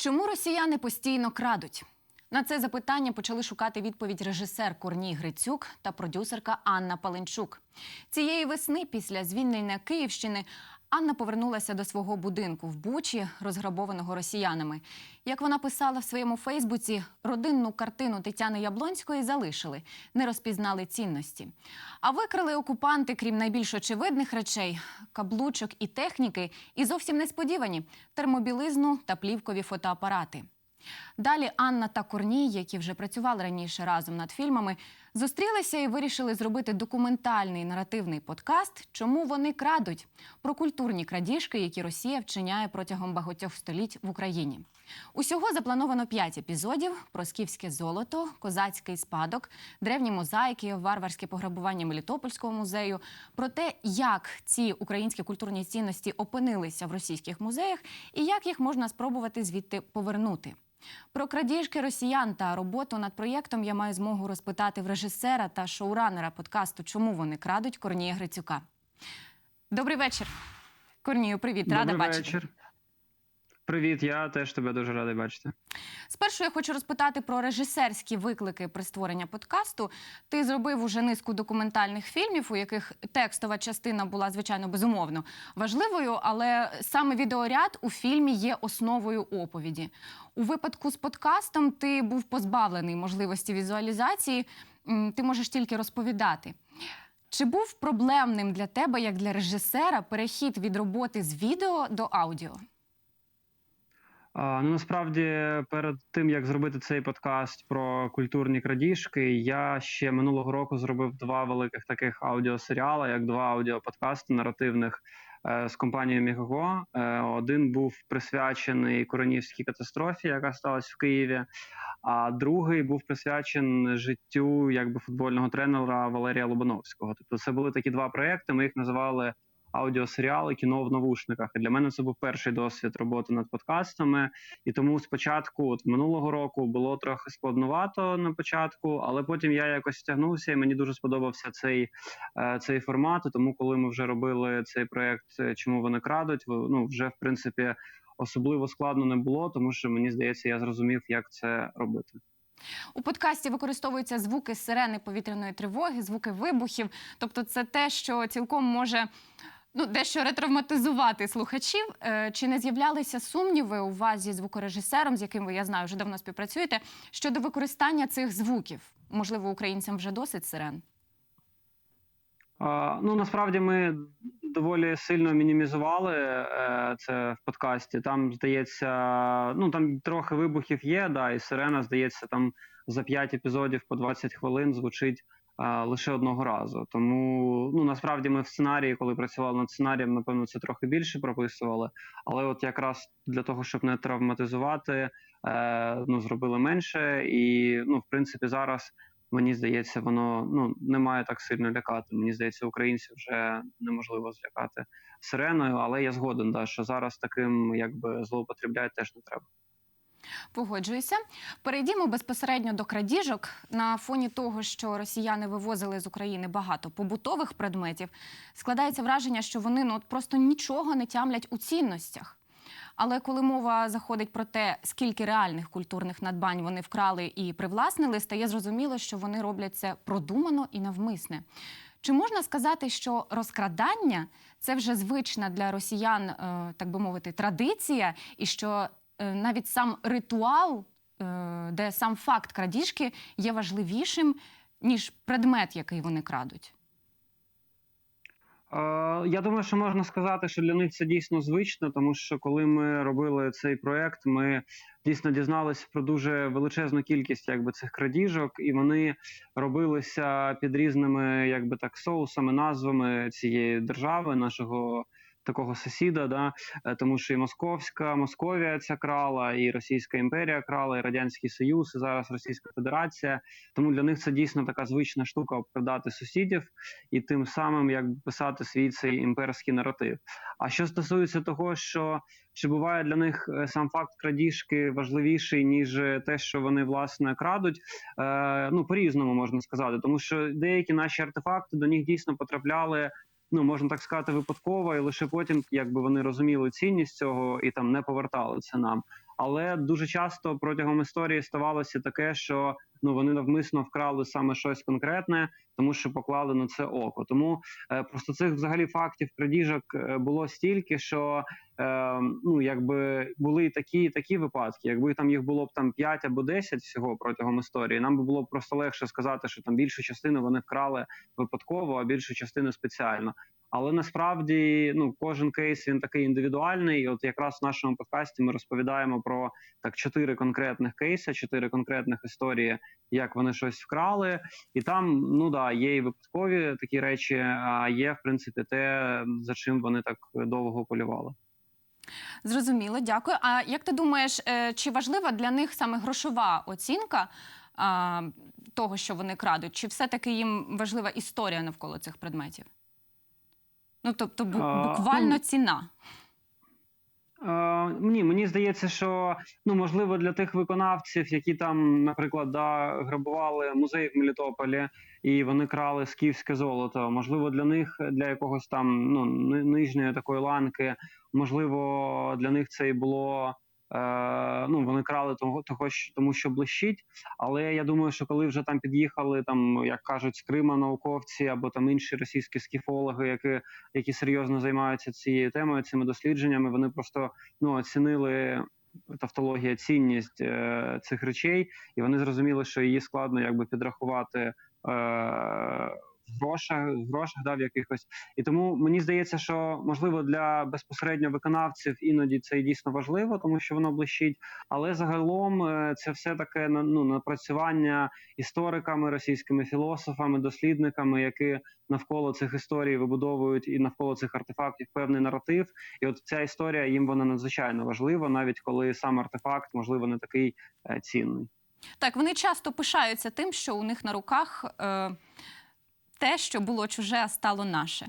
Чому росіяни постійно крадуть? На це запитання почали шукати відповідь режисер Корній Грицюк та продюсерка Анна Паленчук. Цієї весни, після звільнення Київщини, Анна повернулася до свого будинку в Бучі, розграбованого росіянами. Як вона писала в своєму Фейсбуці, родинну картину Тетяни Яблонської залишили, не розпізнали цінності. А викрили окупанти, крім найбільш очевидних речей, каблучок і техніки, і зовсім несподівані термобілизну та плівкові фотоапарати. Далі Анна та Корній, які вже працювали раніше разом над фільмами, зустрілися і вирішили зробити документальний наративний подкаст Чому вони крадуть про культурні крадіжки, які Росія вчиняє протягом багатьох століть в Україні. Усього заплановано п'ять епізодів: про скіфське золото, козацький спадок, древні мозаїки, варварське пограбування Мелітопольського музею, про те, як ці українські культурні цінності опинилися в російських музеях і як їх можна спробувати звідти повернути. Про крадіжки росіян та роботу над проєктом я маю змогу розпитати в режисера та шоуранера подкасту Чому вони крадуть Корнія Грицюка. Добрий вечір. Корнію, привіт, рада Добрий бачити. вечір. Привіт, я теж тебе дуже радий бачити. Спершу я хочу розпитати про режисерські виклики при створенні подкасту. Ти зробив уже низку документальних фільмів, у яких текстова частина була звичайно безумовно важливою, але саме відеоряд у фільмі є основою оповіді. У випадку з подкастом ти був позбавлений можливості візуалізації. Ти можеш тільки розповідати. Чи був проблемним для тебе, як для режисера, перехід від роботи з відео до аудіо? Ну насправді, перед тим як зробити цей подкаст про культурні крадіжки, я ще минулого року зробив два великих таких аудіосеріали, як два аудіоподкасти наративних е, з компанією Мігаго. Е, один був присвячений Коронівській катастрофі, яка сталася в Києві. А другий був присвячений життю якби футбольного тренера Валерія Лобановського. Тобто, це були такі два проекти. Ми їх називали аудіосеріали кіно в навушниках. І для мене це був перший досвід роботи над подкастами. І тому спочатку, от минулого року, було трохи складновато на початку, але потім я якось втягнувся, і мені дуже сподобався цей, е, цей формат. Тому, коли ми вже робили цей проект, е, чому вони крадуть, ну вже в принципі особливо складно не було, тому що мені здається, я зрозумів, як це робити. У подкасті використовуються звуки сирени повітряної тривоги, звуки вибухів. Тобто, це те, що цілком може ну, дещо ретравматизувати слухачів. Е, Чи не з'являлися сумніви у вас зі звукорежисером, з яким ви я знаю, вже давно співпрацюєте, щодо використання цих звуків? Можливо, українцям вже досить сирен? Ну насправді ми доволі сильно мінімізували е, це в подкасті. Там здається, ну там трохи вибухів є. Да, і сирена здається, там за 5 епізодів по 20 хвилин звучить лише одного разу. Тому ну насправді ми в сценарії, коли працювали над сценарієм, напевно, це трохи більше прописували. Але от якраз для того, щоб не травматизувати, е, ну зробили менше, і ну, в принципі, зараз мені здається, воно ну не має так сильно лякати. Мені здається, українців вже неможливо злякати сиреною, але я згоден, да, що зараз таким якби злоупотребляти теж не треба. Погоджуюся. Перейдімо безпосередньо до крадіжок. На фоні того, що росіяни вивозили з України багато побутових предметів, складається враження, що вони ну просто нічого не тямлять у цінностях. Але коли мова заходить про те, скільки реальних культурних надбань вони вкрали і привласнили, стає зрозуміло, що вони роблять це продумано і навмисне. Чи можна сказати, що розкрадання це вже звична для росіян, е, так би мовити, традиція, і що навіть сам ритуал, е, де сам факт крадіжки є важливішим, ніж предмет, який вони крадуть? Е, Я думаю, що можна сказати, що для них це дійсно звично, тому що коли ми робили цей проект, ми дійсно дізналися про дуже величезну кількість якби цих крадіжок, і вони робилися під різними, якби так, соусами, назвами цієї держави, нашого такого сусіда. Да? Е, Тому що і Московська Московія ця крала, і Російська імперія крала, і Радянський Союз, і зараз Російська Федерація. Тому для них це дійсно така звична штука обкрадати сусідів і тим самим як писати свій цей імперський наратив. А що стосується того, що чи буває для них е, сам факт крадіжки важливіший ніж е, те, що вони власне крадуть, е, ну по-різному можна сказати, тому що деякі наші артефакти до них дійсно потрапляли. Ну, можна так сказати, випадково, і лише потім, якби вони розуміли цінність цього і там не повертали це нам. Але дуже часто протягом історії ставалося таке, що ну вони навмисно вкрали саме щось конкретне, тому що поклали на це око. Тому е, просто цих взагалі фактів крадіжок е, було стільки, що е, ну якби були такі, такі випадки. Якби там їх було б там 5 або 10 всього протягом історії, нам би було б просто легше сказати, що там більшу частину вони вкрали випадково, а більшу частину спеціально. Але насправді ну кожен кейс він такий індивідуальний. І от якраз в нашому подкасті ми розповідаємо про так чотири конкретних кейси, чотири конкретних історії, як вони щось вкрали, і там ну да є і випадкові такі речі, а є в принципі те, за чим вони так довго полювали. Зрозуміло, дякую. А як ти думаєш, е, чи важлива для них саме грошова оцінка а, того, що вони крадуть, чи все-таки їм важлива історія навколо цих предметів? Ну, тобто, буквально ну, ціна. Е, ні, мені здається, що ну можливо для тих виконавців, які там, наприклад, да, грабували музей в Мелітополі і вони крали скіфське золото. Можливо, для них для якогось там ну нижньої такої ланки, можливо, для них це і було. Е, ну вони крали того, того тому, що блищить. Але я думаю, що коли вже там під'їхали, там як кажуть, з Крима науковці або там інші російські скіфологи, які які серйозно займаються цією темою, цими дослідженнями. Вони просто ну оцінили тавтологія цінність е, цих речей, і вони зрозуміли, що її складно якби підрахувати. Е, в грошах, в грошах да, в якихось, і тому мені здається, що можливо для безпосередньо виконавців іноді це дійсно важливо, тому що воно блищить. Але загалом е, це все таке ну, напрацювання істориками, російськими філософами, дослідниками, які навколо цих історій вибудовують і навколо цих артефактів певний наратив. І от ця історія їм вона надзвичайно важлива, навіть коли сам артефакт можливо не такий е, цінний. Так, вони часто пишаються тим, що у них на руках е, те, що було чуже, стало наше.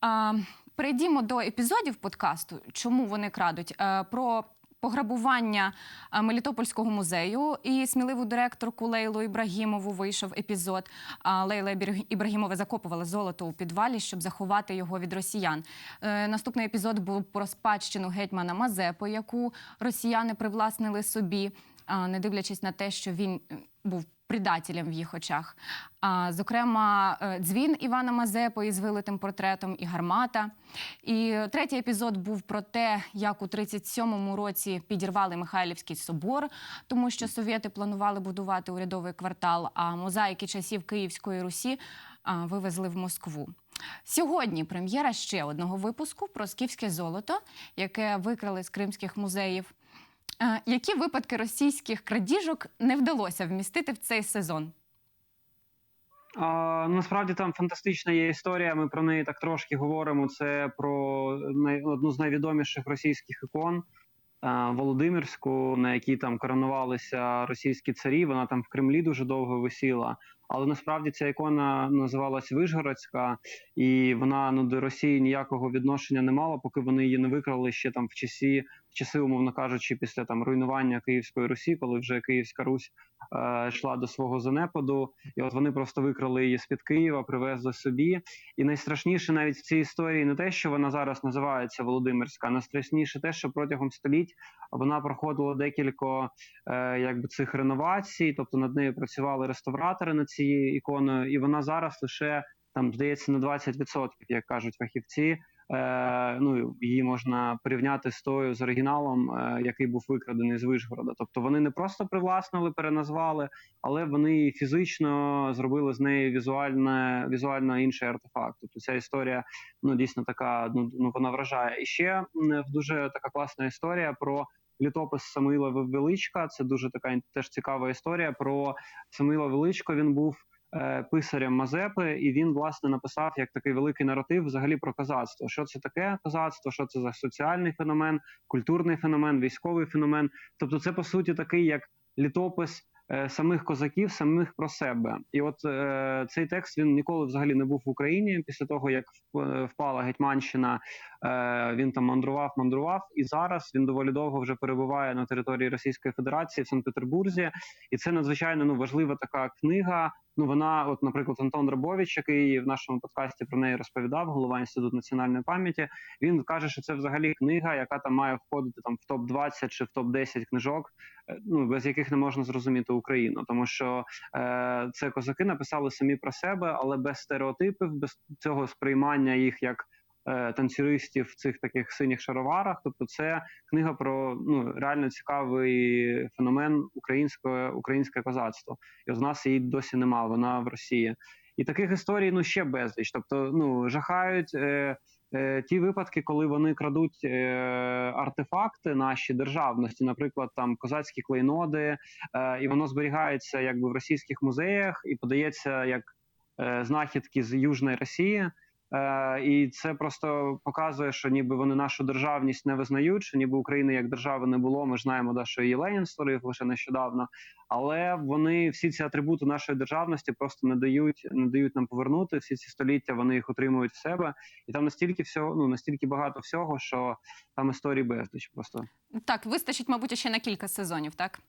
А, перейдімо до епізодів подкасту. Чому вони крадуть? Е, про пограбування е, Мелітопольського музею і сміливу директорку Лейлу Ібрагімову вийшов епізод. А Лейла Ібрагімова закопувала золото у підвалі, щоб заховати його від росіян. Е, наступний епізод був про спадщину гетьмана Мазепи, яку росіяни привласнили собі а, не дивлячись на те, що він був предателем в їх очах. А, зокрема, е, дзвін Івана Мазепи із вилитим портретом і гармата. І третій епізод був про те, як у 37-му році підірвали Михайлівський собор, тому що совєти планували будувати урядовий квартал, а мозаїки часів Київської Русі вивезли в Москву. Сьогодні прем'єра ще одного випуску про скіфське золото, яке викрали з кримських музеїв. Е, Які випадки російських крадіжок не вдалося вмістити в цей сезон? А, насправді там фантастична є історія. Ми про неї так трошки говоримо. Це про одну з найвідоміших російських ікон Володимирську, на якій там коронувалися російські царі. Вона там в Кремлі дуже довго висіла. Але насправді ця ікона називалась Вишгородська, і вона ну до Росії ніякого відношення не мала, поки вони її не викрали ще там в часі, в часи, умовно кажучи, після там руйнування Київської Русі, коли вже Київська Русь е, йшла до свого занепаду. І от вони просто викрали її з під Києва, привезли собі. І найстрашніше навіть в цій історії не те, що вона зараз називається Володимирська, найстрашніше те, що протягом століть вона проходила декілька е, якби цих реновацій, тобто над нею працювали реставратори над цією іконою, і вона зараз лише там здається на 20%, як кажуть фахівці. Е, ну її можна порівняти з тою з оригіналом, е, який був викрадений з Вишгорода. Тобто вони не просто привласнили, переназвали, але вони фізично зробили з неї візуальне візуально інший артефакт. Тобто ця історія ну дійсно така. Ну ну вона вражає. І ще м, дуже така класна історія про літопис Самуїла Величка. Це дуже така теж цікава історія про Самуїла Величко. Він був е, писарем Мазепи, і він власне написав як такий великий наратив взагалі про козацтво. Що це таке козацтво? Що це за соціальний феномен, культурний феномен, військовий феномен. Тобто, це по суті такий як літопис. е, Самих козаків, самих про себе, і от е, цей текст він ніколи взагалі не був в Україні після того, як е, впала Гетьманщина. Е, він там мандрував, мандрував, і зараз він доволі довго вже перебуває на території Російської Федерації в Санкт-Петербурзі. І це надзвичайно ну важлива така книга. Ну вона, от, наприклад, Антон Драбович, який в нашому подкасті про неї розповідав, голова інституту національної пам'яті. Він каже, що це взагалі книга, яка там має входити там в топ 20 чи в топ 10 книжок, е, ну без яких не можна зрозуміти Україну, тому що е, це козаки написали самі про себе, але без стереотипів, без цього сприймання їх як танцюристів в цих таких синіх шароварах. Тобто, це книга про ну реально цікавий феномен українського українське козацтво. І в нас її досі нема. Вона в Росії. І таких історій ну ще безліч. Тобто, ну жахають е, е, ті випадки, коли вони крадуть е, артефакти наші державності, наприклад, там козацькі клейноди, е, і воно зберігається якби в російських музеях і подається як е, знахідки з Южної Росії. Е, і це просто показує, що ніби вони нашу державність не визнають, що ніби України як держави не було. Ми ж знаємо, да, що її Ленін створив лише нещодавно. Але вони всі ці атрибути нашої державності просто не дають, не дають нам повернути. Всі ці століття вони їх отримують в себе, і там настільки всього, ну настільки багато всього, що там історії безліч. Просто Так, вистачить, мабуть, ще на кілька сезонів, так?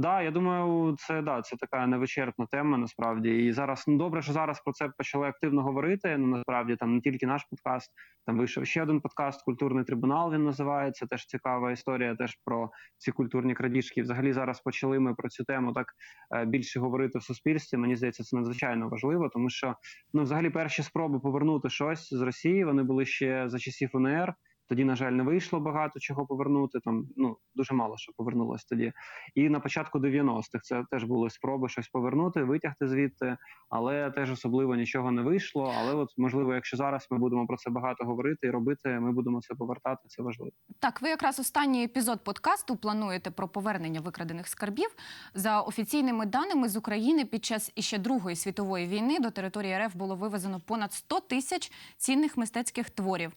Да, я думаю, це да, це така невичерпна тема. Насправді, і зараз ну добре, що зараз про це почали активно говорити. Ну насправді там не тільки наш подкаст, там вийшов ще один подкаст Культурний трибунал. Він називається. Теж цікава історія. Теж про ці культурні крадіжки. Взагалі зараз почали ми про цю тему так е, більше говорити в суспільстві. Мені здається, це надзвичайно важливо, тому що ну, взагалі, перші спроби повернути щось з Росії вони були ще за часів УНР. Тоді, на жаль, не вийшло багато чого повернути. Там ну дуже мало що повернулось тоді. І на початку 90-х це теж були спроби щось повернути, витягти звідти, але теж особливо нічого не вийшло. Але, от можливо, якщо зараз ми будемо про це багато говорити і робити, ми будемо це повертати. Це важливо. Так, ви якраз останній епізод подкасту плануєте про повернення викрадених скарбів. За офіційними даними з України під час іще Другої світової війни до території РФ було вивезено понад 100 тисяч цінних мистецьких творів.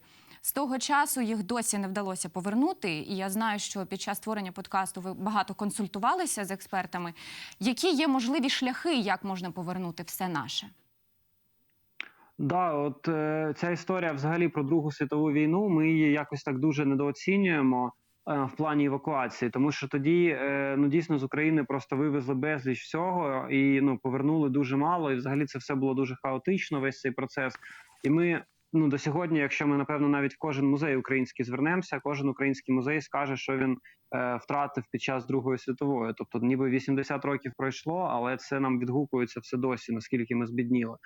З того часу їх досі не вдалося повернути. І я знаю, що під час створення подкасту ви багато консультувалися з експертами. Які є можливі шляхи, як можна повернути все наше? Да, от е, ця історія взагалі про Другу світову війну. Ми її якось так дуже недооцінюємо е, в плані евакуації, тому що тоді е, ну дійсно з України просто вивезли безліч всього і ну повернули дуже мало. І взагалі це все було дуже хаотично. Весь цей процес. І ми ну до сьогодні, якщо ми напевно навіть в кожен музей український звернемося, кожен український музей скаже, що він е, втратив під час Другої світової. Тобто, ніби 80 років пройшло, але це нам відгукується все досі, наскільки ми збідніли.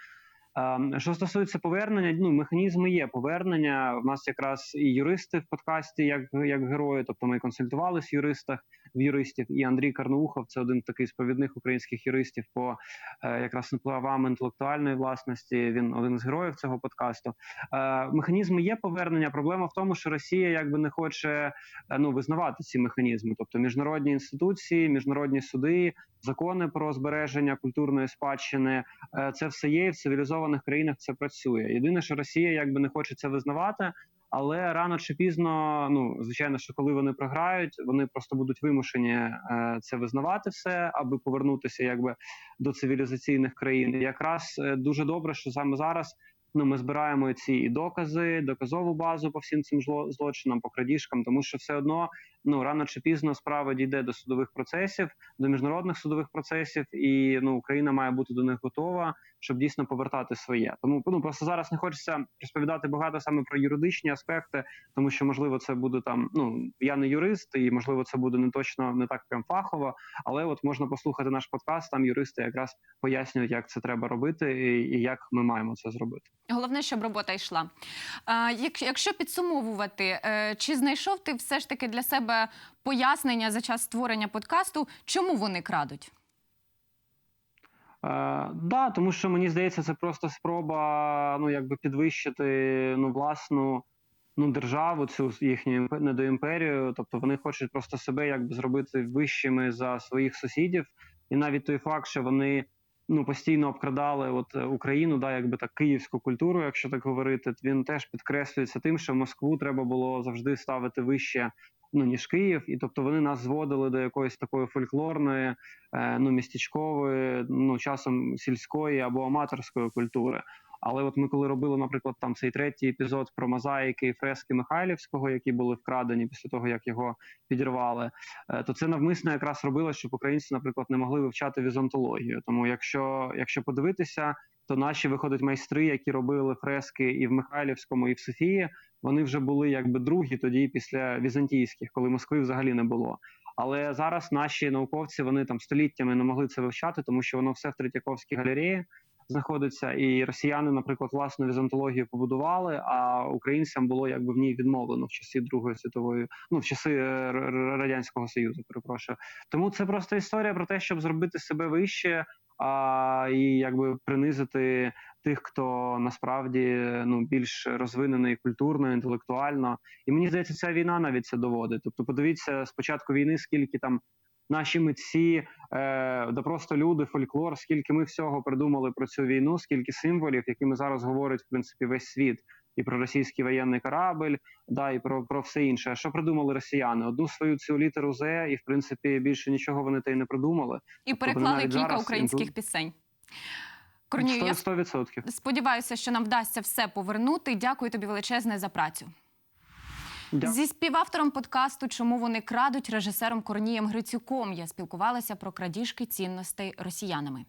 Ем, Що стосується повернення, ну механізми є повернення. У нас якраз і юристи в подкасті, як як герої, тобто ми консультувалися юристах в юристів. І Андрій Карноухов це один такий з повідних українських юристів по е, якраз правам інтелектуальної власності. Він один з героїв цього подкасту. Е, Механізми є повернення. Проблема в тому, що Росія якби не хоче е, ну визнавати ці механізми, тобто міжнародні інституції, міжнародні суди, закони про збереження культурної спадщини. Це все є в цивілізованих країнах. Це працює. Єдине, що Росія якби не хоче це визнавати. Але рано чи пізно, ну звичайно, що коли вони програють, вони просто будуть вимушені е, це визнавати все, аби повернутися якби до цивілізаційних країн. І якраз е, дуже добре, що саме зараз ну ми збираємо ці докази, доказову базу по всім цим зло- злочинам, по крадіжкам, тому що все одно ну рано чи пізно справа дійде до судових процесів, до міжнародних судових процесів, і ну Україна має бути до них готова, щоб дійсно повертати своє. Тому ну просто зараз не хочеться розповідати багато саме про юридичні аспекти, тому що можливо це буде там. Ну я не юрист, і можливо це буде не точно не так прям фахово. Але от можна послухати наш подкаст. Там юристи якраз пояснюють, як це треба робити, і, як ми маємо це зробити. Головне, щоб робота йшла. Як- якщо підсумовувати, е, чи знайшов ти все ж таки для себе пояснення за час створення подкасту, чому вони крадуть? Е, да, тому що мені здається, це просто спроба ну якби підвищити ну власну ну державу, цю їхню імпе- недоімперію. Тобто вони хочуть просто себе якби зробити вищими за своїх сусідів, і навіть той факт, що вони ну постійно обкрадали от е, Україну, да, якби так київську культуру, якщо так говорити, він теж підкреслюється тим, що Москву треба було завжди ставити вище. Ну ніж Київ, і тобто вони нас зводили до якоїсь такої фольклорної, е, ну містечкової, ну часом сільської або аматорської культури. Але от ми коли робили, наприклад, там цей третій епізод про мозаїки і фрески Михайлівського, які були вкрадені після того, як його підірвали, е, то це навмисно якраз робило, щоб українці, наприклад, не могли вивчати візантологію. Тому, якщо, якщо подивитися, то наші виходять майстри, які робили фрески і в Михайлівському, і в Софії, вони вже були якби другі тоді після візантійських, коли Москви взагалі не було. Але зараз наші науковці вони там століттями не могли це вивчати, тому що воно все в Третьяковській галереї знаходиться, і росіяни, наприклад, власну візантологію побудували, а українцям було якби в ній відмовлено в часи Другої світової, ну в часи е, радянського союзу. Перепрошую. Тому це просто історія про те, щоб зробити себе вище, а і якби принизити тих, хто насправді ну більш розвинений культурно, інтелектуально. І мені здається, ця війна навіть це доводить. Тобто, подивіться з початку війни, скільки там наші митці, е, да просто люди, фольклор, скільки ми всього придумали про цю війну, скільки символів, якими зараз говорить в принципі весь світ. І про російський воєнний корабль, да, і про, про все інше. Що придумали росіяни? Одну свою цю літеру З, і в принципі більше нічого вони та й не придумали. І Тобто переклали кілька зараз українських інту- пісень. Корнію, я 100%. сподіваюся, що нам вдасться все повернути. Дякую тобі величезне за працю. Дякую. Зі співавтором подкасту Чому вони крадуть режисером Корнієм Грицюком. Я спілкувалася про крадіжки цінностей росіянами.